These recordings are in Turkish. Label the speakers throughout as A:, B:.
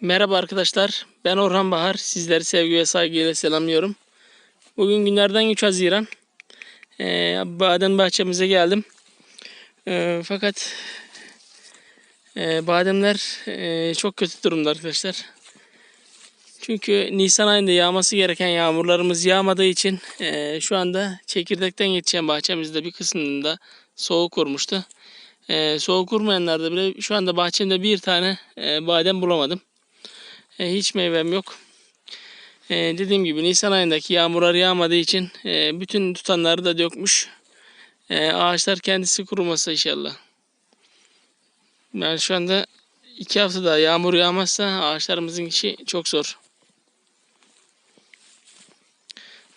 A: Merhaba arkadaşlar. Ben Orhan Bahar. Sizleri sevgi ve saygıyla selamlıyorum. Bugün günlerden 3 Haziran. Ee, badem bahçemize geldim. Ee, fakat e, bademler e, çok kötü durumda arkadaşlar. Çünkü Nisan ayında yağması gereken yağmurlarımız yağmadığı için e, şu anda çekirdekten yetişen bahçemizde bir kısmında soğuk vurmuştu. E, soğuk vurmayanlarda bile şu anda bahçemde bir tane e, badem bulamadım. E, hiç meyvem yok. E, dediğim gibi Nisan ayındaki yağmurlar yağmadığı için e, bütün tutanları da dökmüş. E, ağaçlar kendisi kurumasa inşallah. Yani şu anda iki hafta daha yağmur yağmazsa ağaçlarımızın işi çok zor.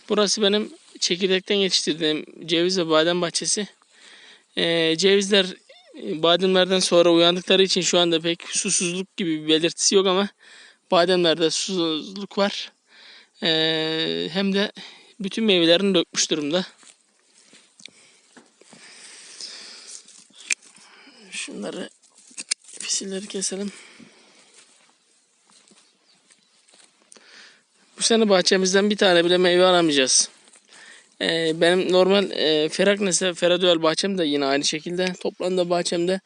A: Burası benim çekirdekten yetiştirdiğim ceviz ve badem bahçesi. E, cevizler e, bademlerden sonra uyandıkları için şu anda pek susuzluk gibi bir belirtisi yok ama bademlerde susuzluk var. Ee, hem de bütün meyvelerini dökmüş durumda. Şunları fisilleri keselim. Bu sene bahçemizden bir tane bile meyve alamayacağız. Ee, benim normal e, Feraknese Feraduel bahçem de yine aynı şekilde. Toplamda bahçemde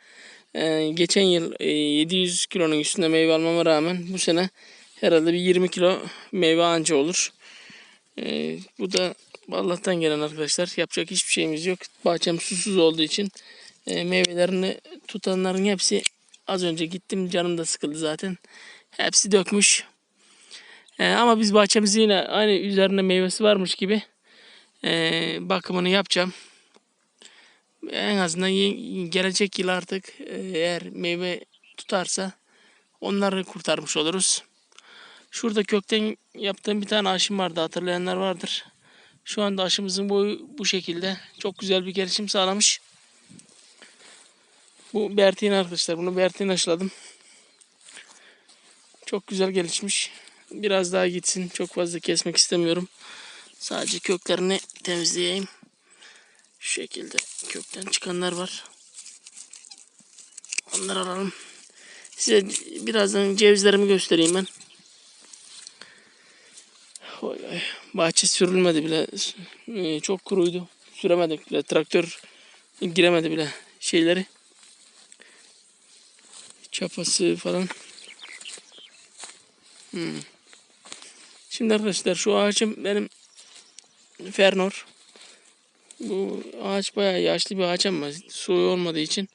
A: ee, geçen yıl e, 700 kilonun üstünde meyve almama rağmen bu sene herhalde bir 20 kilo meyve anca olur. Ee, bu da Allah'tan gelen arkadaşlar. Yapacak hiçbir şeyimiz yok. Bahçem susuz olduğu için e, meyvelerini tutanların hepsi az önce gittim canım da sıkıldı zaten. Hepsi dökmüş. Ee, ama biz bahçemizi yine aynı üzerinde meyvesi varmış gibi e, bakımını yapacağım en azından gelecek yıl artık e, eğer meyve tutarsa onları kurtarmış oluruz. Şurada kökten yaptığım bir tane aşım vardı hatırlayanlar vardır. Şu anda aşımızın boyu bu şekilde. Çok güzel bir gelişim sağlamış. Bu Bertin arkadaşlar. Bunu Bertin aşıladım. Çok güzel gelişmiş. Biraz daha gitsin. Çok fazla kesmek istemiyorum. Sadece köklerini temizleyeyim. Şu şekilde kökten çıkanlar var. Onları alalım. Size birazdan cevizlerimi göstereyim ben. Bahçe sürülmedi bile. Ee, Çok kuruydu. Süremedik bile. Traktör giremedi bile şeyleri. Çapası falan. Hmm. Şimdi arkadaşlar şu ağacım benim Fernor. Bu ağaç bayağı yaşlı bir ağaç ama suyu olmadığı için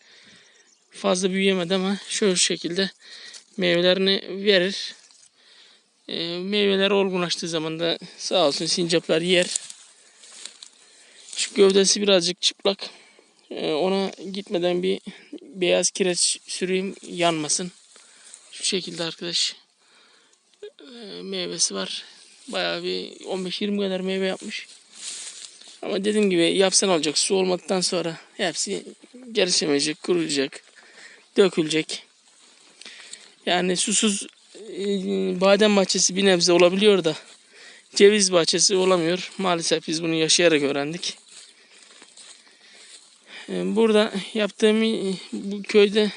A: fazla büyüyemedi ama şu şekilde meyvelerini verir. E, meyveler olgunlaştığı zaman da sağ olsun sincaplar yer. Şu gövdesi birazcık çıplak. E, ona gitmeden bir beyaz kireç süreyim yanmasın. Şu şekilde arkadaş. E, meyvesi var. Bayağı bir 15-20 kadar meyve yapmış. Ama dediğim gibi yapsan olacak. Su olmadıktan sonra hepsi gelişemeyecek, kuruyacak, dökülecek. Yani susuz e, badem bahçesi bir nebze olabiliyor da ceviz bahçesi olamıyor. Maalesef biz bunu yaşayarak öğrendik. E, Burada yaptığım e, bu köyde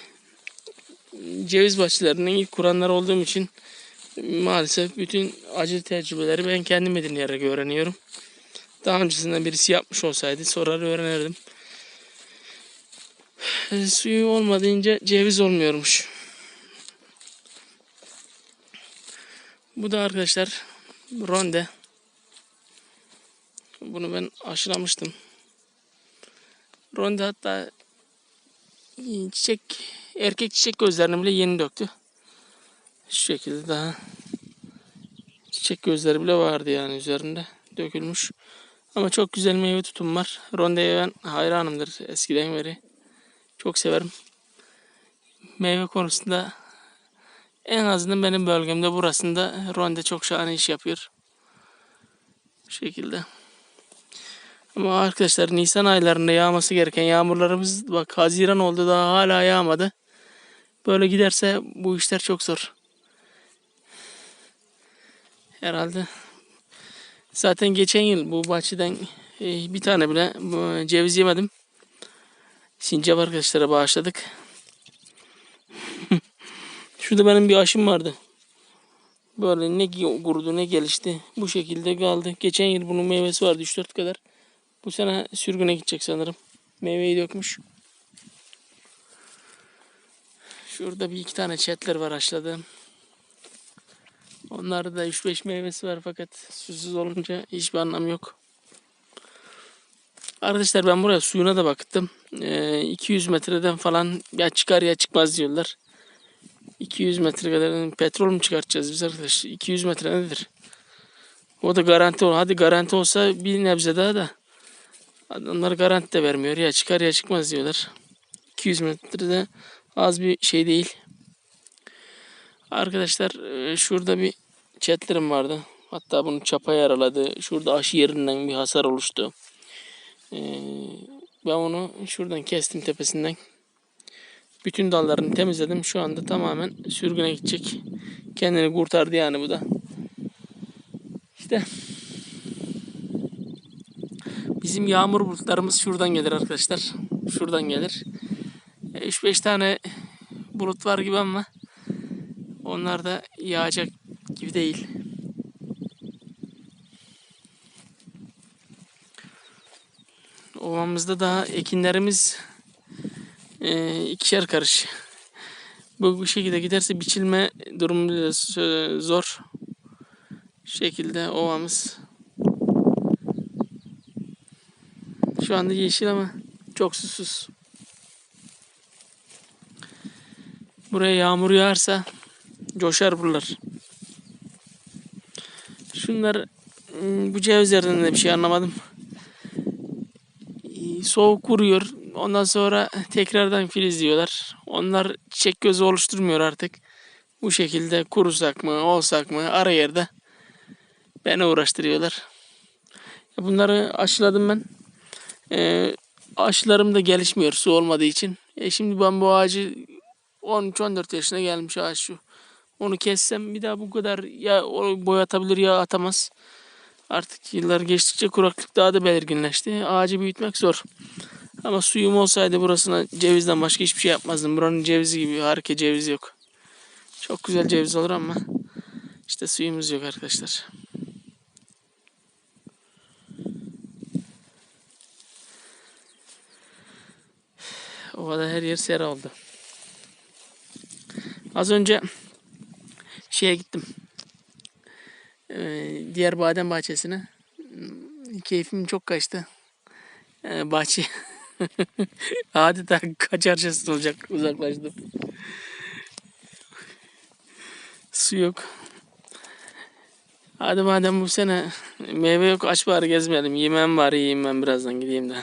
A: ceviz bahçelerinin ilk kuranlar olduğum için maalesef bütün acı tecrübeleri ben kendim edinleyerek öğreniyorum. Daha öncesinde birisi yapmış olsaydı sorar öğrenirdim. E, suyu olmadığınca ceviz olmuyormuş. Bu da arkadaşlar ronde. Bunu ben aşılamıştım. Ronde hatta çiçek erkek çiçek gözlerini bile yeni döktü. Şu şekilde daha çiçek gözleri bile vardı yani üzerinde dökülmüş. Ama çok güzel meyve tutum var. Ronde'ye ben hayranımdır eskiden beri. Çok severim. Meyve konusunda en azından benim bölgemde burasında ronde çok şahane iş yapıyor. Bu şekilde. Ama arkadaşlar Nisan aylarında yağması gereken yağmurlarımız bak Haziran oldu daha hala yağmadı. Böyle giderse bu işler çok zor. Herhalde Zaten geçen yıl bu bahçeden e, bir tane bile e, ceviz yemedim. Sincap arkadaşlara bağışladık. Şurada benim bir aşım vardı. Böyle ne kurudu ne gelişti. Bu şekilde kaldı. Geçen yıl bunun meyvesi vardı 3-4 kadar. Bu sene sürgüne gidecek sanırım. Meyveyi dökmüş. Şurada bir iki tane çetler var haşladığım. Onlarda da 3-5 meyvesi var fakat susuz olunca hiçbir anlamı yok. Arkadaşlar ben buraya suyuna da baktım. Ee, 200 metreden falan ya çıkar ya çıkmaz diyorlar. 200 metre kadar petrol mü çıkartacağız biz arkadaş? 200 metre nedir? O da garanti ol. Hadi garanti olsa bir nebze daha da. Adamlar garanti de vermiyor. Ya çıkar ya çıkmaz diyorlar. 200 metrede az bir şey değil. Arkadaşlar e, şurada bir çetlerim vardı. Hatta bunu çapa yaraladı. Şurada aşı yerinden bir hasar oluştu. Ee, ben onu şuradan kestim tepesinden. Bütün dallarını temizledim. Şu anda tamamen sürgüne gidecek. Kendini kurtardı yani bu da. İşte bizim yağmur bulutlarımız şuradan gelir arkadaşlar. Şuradan gelir. 3-5 tane bulut var gibi ama onlar da yağacak gibi değil. Ovamızda da ekinlerimiz e, ikişer karış. Bu bu şekilde giderse biçilme durumu s- zor. Şekilde ovamız. Şu anda yeşil ama çok susuz. Buraya yağmur yağarsa coşar buralar. Şunlar hmm, bu cevizlerden de bir şey anlamadım. Soğuk vuruyor. Ondan sonra tekrardan filizliyorlar. Onlar çiçek gözü oluşturmuyor artık. Bu şekilde kurusak mı, olsak mı ara yerde beni uğraştırıyorlar. Bunları aşıladım ben. Ee, aşılarım da gelişmiyor su olmadığı için. E şimdi ben bu ağacı 13-14 yaşına gelmiş ağaç şu. Onu kessem bir daha bu kadar ya o boy atabilir ya atamaz. Artık yıllar geçtikçe kuraklık daha da belirginleşti. Ağacı büyütmek zor. Ama suyum olsaydı burasına cevizden başka hiçbir şey yapmazdım. Buranın cevizi gibi harika ceviz yok. Çok güzel ceviz olur ama işte suyumuz yok arkadaşlar. Ovada her yer sera oldu. Az önce şeye gittim. Ee, diğer badem bahçesine. Keyfim çok kaçtı. Ee, bahçe adeta kaçarcasına olacak uzaklaştım. Su yok. Hadi madem bu sene meyve yok aç bari gezmeyelim. Yemem bari yiyeyim ben birazdan gideyim de.